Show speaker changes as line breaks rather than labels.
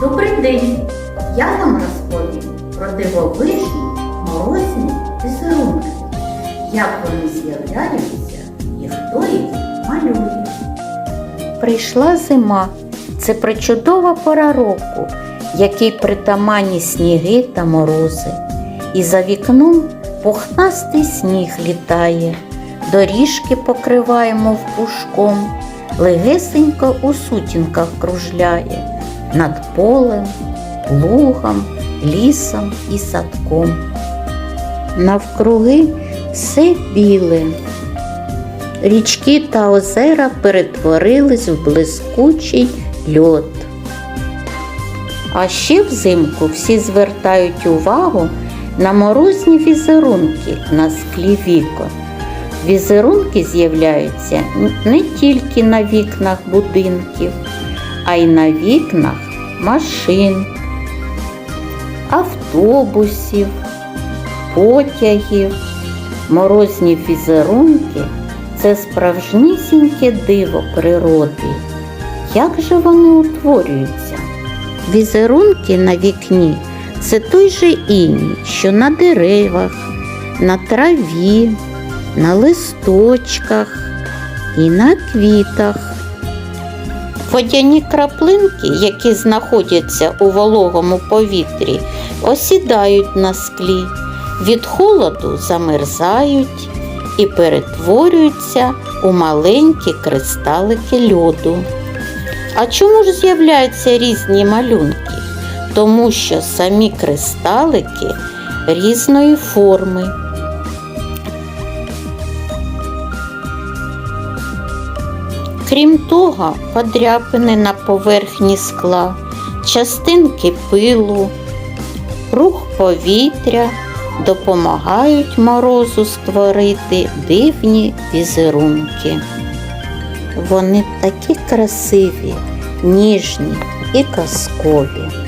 Добрий день! Я вам розповім про дивовижні, морозні візерунки, як вони з'являються і хто їх малює. Прийшла зима. Це причудова пора року, якій притаманні сніги та морози. І за вікном пухнастий сніг літає доріжки покриває, мов пушком, легесенько у сутінках кружляє над полем, лугом, лісом і садком. Навкруги все біле. Річки та озера перетворились в блискучий льод. А ще взимку всі звертають увагу на морозні візерунки на склі вікон. Візерунки з'являються не тільки на вікнах будинків, а й на вікнах машин, автобусів, потягів. Морозні візерунки це справжнісіньке диво природи. Як же вони утворюються? Візерунки на вікні це той же іній, що на деревах, на траві, на листочках і на квітах. Водяні краплинки, які знаходяться у вологому повітрі, осідають на склі, від холоду замерзають і перетворюються у маленькі кристалики льоду. А чому ж з'являються різні малюнки? Тому що самі кристалики різної форми. Крім того, подряпини на поверхні скла, частинки пилу, рух повітря допомагають морозу створити дивні візерунки. Вони такі красиві, ніжні і казкові.